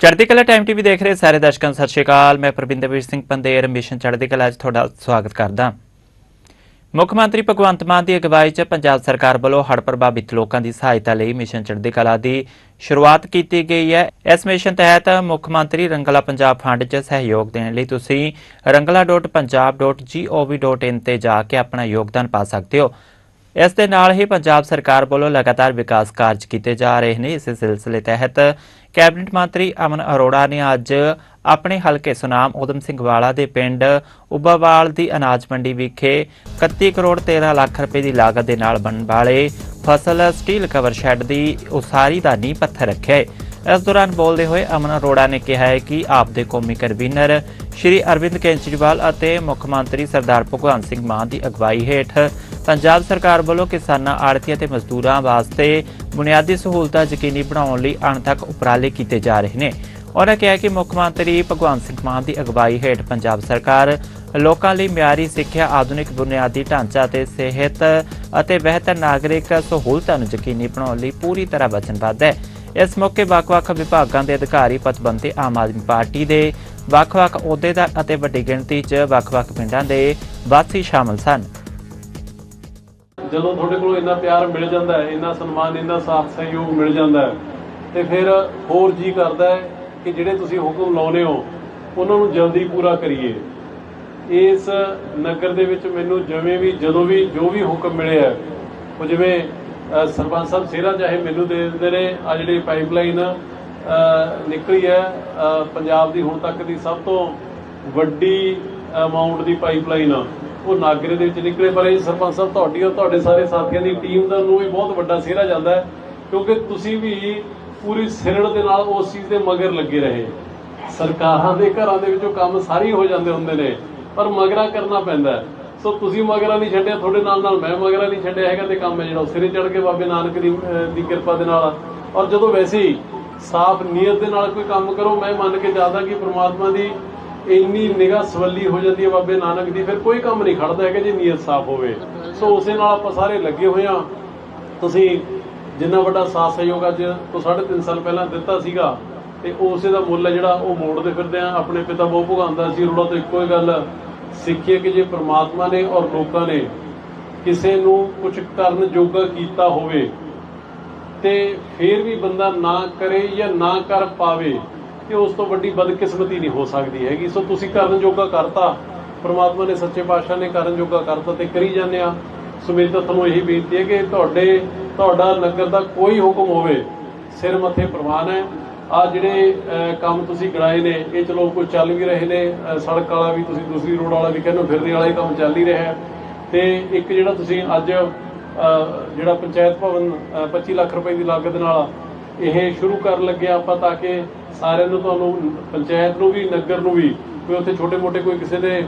ਚੜ੍ਹਦੀ ਕਲਾ time TV ਦੇਖ ਰਹੇ ਸਾਰੇ ਦਰਸ਼ਕਾਂ ਨੂੰ ਸਤਿ ਸ਼੍ਰੀ ਅਕਾਲ। ਮੈਂ ਪ੍ਰਵਿੰਦਰਵੀਰ ਸਿੰਘ ਪੰਦੇਰ, ਮਿਸ਼ਨ ਚੜ੍ਹਦੀ ਕਲਾ 'ਚ ਤੁਹਾਡਾ ਸਵਾਗਤ ਕਰਦਾ ਮੁੱਖ ਮੰਤਰੀ ਭਗਵੰਤ ਮਾਨ ਦੀ ਅਗਵਾਈ 'ਚ ਪੰਜਾਬ ਸਰਕਾਰ ਵੱਲੋਂ ਹੜ੍ਹ ਪ੍ਰਭਾਵਿਤ ਲੋਕਾਂ ਦੀ ਸਹਾਇਤਾ ਲਈ ਮਿਸ਼ਨ ਚੜ੍ਹਦੀ ਕਲਾ ਦੀ ਸ਼ੁਰੂਆਤ ਕੀਤੀ ਗਈ ਹੈ। ਇਸ ਮਿਸ਼ਨ ਤਹਿਤ ਮੁੱਖ ਮੰਤਰੀ ਰੰਗਲਾ ਪੰਜਾਬ ਫੰਡ 'ਚ ਸਹਿਯੋਗ ਦੇਣ ਲਈ ਤੁਸੀਂ rangala.punjab.gov.in ਤੇ ਜਾ ਕੇ ਆਪਣਾ ਯੋਗਦਾਨ ਪਾ ਸਕਦੇ ਹੋ। ਇਸ ਦੇ ਨਾਲ ਹੀ ਪੰਜਾਬ ਸਰਕਾਰ ਵੱਲੋਂ ਲਗਾਤਾਰ ਵਿਕਾਸ ਕਾਰਜ ਕੀਤੇ ਜਾ ਰਹੇ ਨੇ। ਇਸੇ ਸਿਲਸਿਲੇ ਤਹਿਤ ਕੈਬਨਿਟ ਮੰਤਰੀ ਅਮਨ ਅਰੋੜਾ ਨੇ ਅੱਜ ਆਪਣੇ ਹਲਕੇ ਸੁਨਾਮ ਉਦਮ ਸਿੰਘ ਵਾਲਾ ਦੇ ਪਿੰਡ ਉਬਾਵਾਲ ਦੀ ਅਨਾਜ ਮੰਡੀ ਵਿਖੇ 31 ਕਰੋੜ 13 ਲੱਖ ਰੁਪਏ ਦੀ ਲਾਗਤ ਦੇ ਨਾਲ ਬਣਨ ਵਾਲੇ ਫਸਲ ਸਟੀਲ ਕਵਰ ਸ਼ੈੱਡ ਦੀ ਉਸਾਰੀ ਦਾ ਨੀਂਹ ਪੱਥਰ ਰੱਖਿਆ ਹੈ। ਇਸ ਦੌਰਾਨ ਬੋਲਦੇ ਹੋਏ ਅਮਨ ਅਰੋੜਾ ਨੇ ਕਿਹਾ ਹੈ ਕਿ ਆਪ ਦੇ ਕੌਮੀ ਕਨਵੀਨਰ ਸ਼੍ਰੀ ਅਰਵਿੰਦ ਕੇਜਰੀਵਾਲ ਅਤੇ ਮੁੱਖ ਮੰਤਰੀ ਸਰਦਾਰ ਭਗਵੰਤ ਸਿੰਘ ਮਾਨ ਦੀ ਅਗਵਾਈ ਹੇਠ ਪੰਜਾਬ ਸਰਕਾਰ ਵੱਲੋਂ ਕਿਸਾਨਾਂ, ਆੜਤੀਆਂ ਤੇ ਮਜ਼ਦੂਰਾਂ ਵਾਸਤੇ ਬੁਨਿਆਦੀ ਸਹੂਲਤਾਂ ਯਕੀਨੀ ਬਣਾਉਣ ਲਈ ਅਣਥੱਕ ਉਪਰਾਲੇ ਕੀਤੇ ਜਾ ਰਹੇ ਨੇ। ਉਹਨਾਂ ਕਿਹਾ ਕਿ ਮੁੱਖ ਮੰਤਰੀ ਭਗਵੰਤ ਸਿੰਘ ਮਾਨ ਦੀ ਅਗਵਾਈ ਹੇਠ ਪੰਜਾਬ ਸਰਕਾਰ ਲੋਕਾਂ ਲਈ ਮਿਆਰੀ ਸਿੱਖਿਆ, ਆਧੁਨਿਕ ਬੁਨਿਆਦੀ ਢਾਂਚਾ ਤੇ ਸਿਹਤ ਅਤੇ ਬਿਹਤਰ ਨਾਗਰਿਕ ਸਹੂਲਤਾਂ ਨੂੰ ਯਕੀਨੀ ਬਣਾਉਣ ਲਈ ਪੂਰੀ ਤਰ੍ਹਾਂ ਵਚਨਬੱਧ ਹੈ। ਇਸ ਮੌਕੇ ਵੱਖ-ਵੱਖ ਵਿਭਾਗਾਂ ਦੇ ਅਧਿਕਾਰੀ ਪਤਵੰਤੇ ਆਮ ਆਦਮੀ ਪਾਰਟੀ ਦੇ ਵੱਖ-ਵੱਖ ਅਹੁਦੇਦਾਰ ਅਤੇ ਵੱਡੀ ਗਿਣਤੀ 'ਚ ਵੱਖ-ਵੱਖ ਪਿੰਡਾਂ ਦੇ ਵਾਸੀ ਸ਼ਾਮਲ ਸਨ। ਜਦੋਂ ਤੁਹਾਡੇ ਕੋਲ ਇੰਨਾ ਪਿਆਰ ਮਿਲ ਜਾਂਦਾ ਹੈ, ਇੰਨਾ ਸਨਮਾਨ, ਇੰਨਾ ਸਾਥ, ਸਹਿਯੋਗ ਮਿਲ ਜਾਂਦਾ ਹੈ, ਤੇ ਫਿਰ ਹੋਰ ਜੀ ਕਰਦਾ ਹੈ ਕਿ ਜਿਹੜੇ ਤੁਸੀਂ ਹੁਕਮ ਲਾਉਨੇ ਹੋ, ਉਹਨਾਂ ਨੂੰ ਜਲਦੀ ਪੂਰਾ ਕਰੀਏ। ਇਸ ਨਗਰ ਦੇ ਵਿੱਚ ਮੈਨੂੰ ਜਿਵੇਂ ਵੀ, ਜਦੋਂ ਵੀ, ਜੋ ਵੀ ਹੁਕਮ ਮਿਲਿਆ ਉਹ ਜਿਵੇਂ ਸਰਪੰਚ ਸਾਹਿਬ ਸੇਰਾ ਚਾਹੇ ਮੈਨੂੰ ਦੇ ਦਿੰਦੇ ਨੇ, ਆ ਜਿਹੜੀ ਪਾਈਪਲਾਈਨ ਨਿਕਲੀ ਹੈ ਪੰਜਾਬ ਦੀ ਹੁਣ ਤੱਕ ਦੀ ਸਭ ਤੋਂ ਵੱਡੀ ਅਮਾਉਂਟ ਦੀ ਪਾਈਪਲਾਈਨ ਆ। ਉਹ ਨਾਗਰੇ ਦੇ ਵਿੱਚ ਨਿਕਲੇ, ਪਰ ਇਹ ਸਰਪੰਚ ਸਾਹਿਬ ਤੁਹਾਡੀ ਔਰ ਤੁਹਾਡੇ ਸਾਰੇ ਸਾਥੀਆਂ ਦੀ ਟੀਮ ਦਾ ਨੂੰ ਵੀ ਬਹੁਤ ਵੱਡਾ ਸਿਹਰਾ ਜਾਂਦਾ ਹੈ, ਕਿਉਂਕਿ ਤੁਸੀਂ ਵੀ ਪੂਰੀ ਸਿਰੜ ਦੇ ਨਾਲ ਉਸ ਚੀਜ਼ ਦੇ ਮਗਰ ਲੱਗੇ ਰਹੇ। ਸਰਕਾਰਾਂ ਦੇ ਘਰਾਂ ਦੇ ਵਿੱਚੋਂ ਕੰਮ ਸਾਰੇ ਹੋ ਜਾਂਦੇ ਹੁੰਦੇ ਨੇ, ਪਰ ਮਗਰਾ ਕਰਨਾ ਪੈਂਦਾ ਸੋ ਤੁਸੀਂ ਮਗਰਾ ਨਹੀਂ ਛੱਡਿਆ, ਤੁਹਾਡੇ ਨਾਲ ਨਾਲ ਮੈਂ ਮਗਰਾ ਨਹੀਂ ਛੱਡਿਆ ਹੈਗਾ ਤੇ ਕੰਮ ਹੈ ਜਿਹੜਾ ਸਿਰੇ ਚੜ ਕੇ ਬਾਬੇ ਨਾਨਕ ਦੀ ਦੀ ਕਿਰਪਾ ਦੇ ਨਾਲ। ਔਰ ਜਦੋਂ ਵੈਸੇ ਹੀ ਸਾਫ਼ ਨੀਅਤ ਦੇ ਨਾਲ ਕੋਈ ਕੰਮ ਕਰੋ, ਮੈਂ ਮੰਨ ਕੇ ਚੱਲਦਾ ਕਿ ਪ੍ਰਮਾਤਮਾ ਦੀ ਇੰਨੀ ਨਿਗਾਹ ਸਵੱਲੀ ਹੋ ਜਾਂਦੀ ਹੈ ਬਾਬੇ ਨਾਨਕ ਦੀ, ਫਿਰ ਕੋਈ ਕੰਮ ਨਹੀਂ ਖੜਦਾ ਹੈਗਾ ਜੇ ਨੀਅਤ ਸਾਫ਼ ਹੋਵੇ। ਸੋ ਉਸੇ ਨਾਲ ਆਪਾਂ ਸਾਰੇ ਲੱਗੇ ਹੋਏ ਆ ਤੁਸੀਂ ਜਿੰਨਾ ਵੱਡਾ ਸਾਥ ਸਹਿਯੋਗ ਅੱਜ ਤੋਂ 3.5 ਸਾਲ ਪਹਿਲਾਂ ਦਿੱਤਾ ਸੀਗਾ, ਤੇ ਉਸੇ ਦਾ ਮੁੱਲ ਹੈ ਜਿਹੜਾ ਉਹ ਮੋੜਦੇ ਫਿਰਦੇ ਆ ਆਪਣੇ ਪਿਤਾ ਬਹੁ ਭੁਗਾਉਂਦਾ ਸੀ ਰੋੜਾ ਤੋਂ ਇੱਕੋ ਹੀ ਗੱਲ ਸਿੱਖੀਏ ਕਿ ਜੇ ਪ੍ਰਮਾਤਮਾ ਨੇ ਔਰ ਲੋਕਾਂ ਨੇ ਕਿਸੇ ਨੂੰ ਕੁਝ ਕਰਨ ਜੋਗਾ ਕੀਤਾ ਹੋਵੇ, ਤੇ ਫਿਰ ਵੀ ਬੰਦਾ ਨਾ ਕਰੇ ਜਾਂ ਨਾ ਕਰ ਪਾਵੇ ਕਿ ਉਸ ਤੋਂ ਵੱਡੀ ਬਦਕਿਸਮਤੀ ਨਹੀਂ ਹੋ ਸਕਦੀ ਹੈਗੀ। ਸੋ ਤੁਸੀਂ ਕਰਨ ਜੋਗਾ ਕਰਤਾ। ਪਰਮਾਤਮਾ ਨੇ ਸੱਚੇ ਪਾਤਸ਼ਾਹ ਨੇ ਕਰਨ ਜੋਗਾ ਕਰਤਾ ਤੇ ਕਰੀ ਜਾਂਦੇ ਆ। ਸੋ ਮੇਰੀ ਤਾਂ ਤੁਹਾਨੂੰ ਇਹੀ ਬੇਨਤੀ ਹੈ ਕਿ ਤੁਹਾਡੇ ਤੁਹਾਡਾ ਨਗਰ ਦਾ ਕੋਈ ਹੁਕਮ ਹੋਵੇ ਸਿਰ ਮੱਥੇ ਪ੍ਰਵਾਨ ਹੈ। ਆ ਜਿਹੜੇ ਕੰਮ ਤੁਸੀਂ ਗੜਾਏ ਨੇ ਇਹ ਚਲੋ ਕੋਈ ਚੱਲ ਵੀ ਰਹੇ ਨੇ ਸੜਕ ਵਾਲਾ ਵੀ ਤੁਸੀਂ ਦੂਸਰੀ ਰੋਡ ਵਾਲਾ ਵੀ ਕਹਿੰਦੇ ਹੋ, ਫਿਰਨੀ ਵਾਲਾ ਹੀ ਕੰਮ ਚੱਲ ਹੀ ਰਿਹਾ ਹੈ। ਤੇ ਇੱਕ ਜਿਹੜਾ ਤੁਸੀਂ ਅੱਜ ਜਿਹੜਾ ਪੰਚਾਇਤ ਭਵਨ ਅਹ 25 ਲੱਖ ਰੁਪਏ ਦੀ ਲਾਗਤ ਨਾਲ ਇਹ ਸ਼ੁਰੂ ਕਰਨ ਲੱਗੇ ਆਪਾਂ ਤਾਂ ਕਿ ਸਾਰਿਆਂ ਨੂੰ ਤੁਹਾਨੂੰ ਪੰਚਾਇਤ ਨੂੰ ਵੀ, ਨਗਰ ਨੂੰ ਵੀ ਕੋਈ ਉੱਥੇ ਛੋਟੇ-ਮੋਟੇ ਕੋਈ ਕਿਸੇ ਦੇ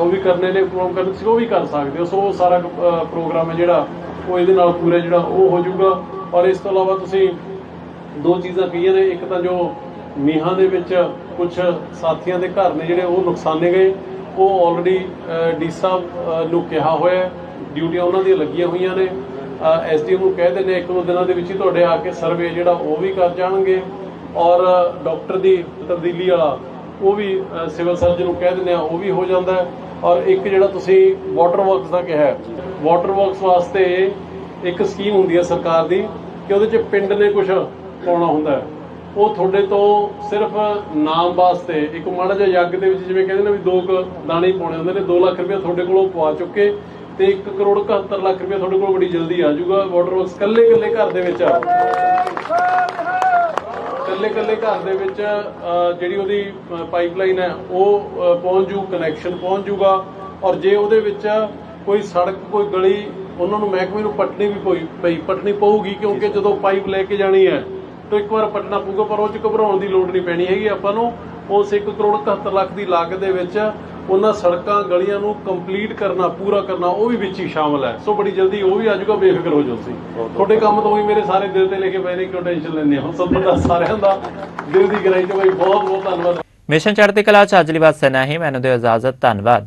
ਉਹ ਵੀ ਕਰਨੇ ਨੇ ਪ੍ਰੋਗਰਾਮ ਕਰਨ ਸੀ ਉਹ ਵੀ ਕਰ ਸਕਦੇ ਹੋ। ਸੋ ਉਹ ਸਾਰਾ ਪ੍ਰੋਗਰਾਮ ਹੈ ਜਿਹੜਾ, ਉਹ ਇਹਦੇ ਨਾਲ ਪੂਰਾ ਜਿਹੜਾ ਉਹ ਹੋ ਜਾਊਗਾ। ਔਰ ਇਸ ਤੋਂ ਇਲਾਵਾ ਤੁਸੀਂ ਦੋ ਚੀਜ਼ਾਂ ਕਹੀਆਂ ਨੇ, ਇੱਕ ਤਾਂ ਜੋ ਮੀਹਾਂ ਦੇ ਵਿੱਚ ਕੁਝ ਸਾਥੀਆਂ ਦੇ ਘਰ ਨੇ ਜਿਹੜੇ ਉਹ ਨੁਕਸਾਨੇ ਗਏ। ਉਹ ਆਲਰੇਡੀ ਡੀ ਸਾਹਿਬ ਨੂੰ ਕਿਹਾ ਹੋਇਆ ਡਿਊਟੀਆਂ ਉਹਨਾਂ ਦੀਆਂ ਲੱਗੀਆਂ ਹੋਈਆਂ ਨੇ। ਐਸਡੀਐਮ ਨੂੰ ਕਹਿ ਦਿੰਦੇ ਇੱਕ ਦੋ ਦਿਨਾਂ ਦੇ ਵਿੱਚ ਹੀ ਤੁਹਾਡੇ ਆ ਕੇ ਸਰਵੇ ਜਿਹੜਾ ਉਹ ਵੀ ਕਰ ਜਾਣਗੇ। ਔਰ, ਡਾਕਟਰ ਦੀ ਤਬਦੀਲੀ ਵਾਲਾ ਉਹ ਵੀ ਸਿਵਲ ਸਰਜਨ ਨੂੰ ਕਹਿ ਦਿੰਦੇ ਆ ਉਹ ਵੀ ਹੋ ਜਾਂਦਾ ਹੈ। ਔਰ ਇੱਕ ਜਿਹੜਾ ਤੁਸੀਂ ਵਾਟਰ ਵਰਕਸ ਦਾ ਕਿਹਾ ਹੈ ਵਾਟਰ ਵਰਕਸ ਵਾਸਤੇ ਇੱਕ ਸਕੀਮ ਹੁੰਦੀ ਹੈ ਸਰਕਾਰ ਦੀ ਕਿ ਉਹਦੇ ਚ ਪਿੰਡ ਨੇ ਕੁਝ ਪਾਉਣਾ ਹੁੰਦਾ ਹੈ। ਉਹ ਤੁਹਾਡੇ ਤੋਂ ਸਿਰਫ ਨਾਮ ਵਾਸਤੇ ਇੱਕ ਮਾੜਾ ਜਿਹਾ ਯੱਗ ਦੇ ਵਿੱਚ ਜਿਵੇਂ ਕਹਿੰਦੇ ਨੇ ਵੀ ਦੋ ਕੁ ਦਾਣੇ ਹੀ ਪਾਉਣੇ ਹੁੰਦੇ ਨੇ 2 ਲੱਖ ਰੁਪਏ ਤੁਹਾਡੇ ਕੋਲੋਂ ਪਵਾ ਚੁੱਕੇ। ਤੇ 1 ਕਰੋੜ 71 ਲੱਖ ਰੁਪਏ ਤੁਹਾਡੇ ਕੋਲ ਬੜੀ ਜਲਦੀ ਆ ਜਾਊਗਾ। ਵਾਟਰ ਵਰਕਸ ਕੱਲੇ ਕੱਲੇ ਘਰ ਦੇ ਵਿੱਚ ਕੱਲੇ ਕੱਲੇ ਘਰ ਦੇ ਵਿੱਚ ਜਿਹੜੀ ਉਹਦੀ ਪਾਈਪਲਾਈਨ ਹੈ, ਉਹ ਪਹੁੰਚ ਜੂ ਕਨੈਕਸ਼ਨ ਪਹੁੰਚ ਜੂਗਾ। ਔਰ ਜੇ ਉਹਦੇ ਵਿੱਚ ਕੋਈ ਸੜਕ, ਕੋਈ ਗਲੀ, ਉਹਨਾਂ ਨੂੰ ਮਹਿਕਮੇ ਨੂੰ ਪਟਣੀ ਵੀ ਪਈ ਪਈ, ਪਟਣੀ ਪਊਗੀ, ਕਿਉਂਕਿ ਜਦੋਂ ਪਾਈਪ ਲੈ ਕੇ ਜਾਣੀ ਹੈ, ਤਾਂ ਇੱਕ ਵਾਰ ਪਟਣਾ ਪਊਗਾ, ਪਰ ਉਹ ਚ ਘਬਰਾਉਣ ਦੀ ਲੋੜ ਨਹੀਂ ਪੈਣੀ ਹੈਗੀ। ਆਪਾਂ ਨੂੰ ਉਸ 1 ਕਰੋੜ 71 ਲੱਖ ਦੀ ਲਾਗਤ ਦੇ ਵਿੱਚ ਉਹਨਾਂ ਸੜਕਾਂ ਗਲੀਆਂ ਨੂੰ ਕੰਪਲੀਟ ਕਰਨਾ, ਪੂਰਾ ਕਰਨਾ, ਉਹ ਵੀ ਵਿੱਚ ਹੀ ਸ਼ਾਮਲ ਹੈ। ਸੋ ਬੜੀ ਜਲਦੀ ਉਹ ਵੀ ਆ ਜਾਊਗਾ, ਬੇਫਿਕਰ ਹੋ ਜਾਓ ਤੁਸੀਂ। ਤੁਹਾਡੇ ਕੰਮ ਤੋਂ ਵੀ ਮੇਰੇ ਸਾਰੇ ਦਿਲ ਤੇ ਲੈ ਕੇ ਪਏ ਨੇ, ਕਿਉਂ ਟੈਨਸ਼ਨ ਲੈਂਦੇ ਹੋ? ਸਭ ਦਾ ਸਾਰਿਆਂ ਦਾ ਦਿਲ ਦੀ ਗਹਿਰਾਈ ਤੋਂ ਬਈ ਬਹੁਤ ਬਹੁਤ ਧੰਨਵਾਦ। ਮਿਸ਼ਨ ਚੜ੍ਹਦੀ ਕਲਾ ਚ ਅੱਜ ਲਈ ਬਸ ਇੰਨਾ ਹੀ। ਮੈਨੂੰ ਦਿਓ ਇਜਾਜ਼ਤ, ਧੰਨਵਾਦ।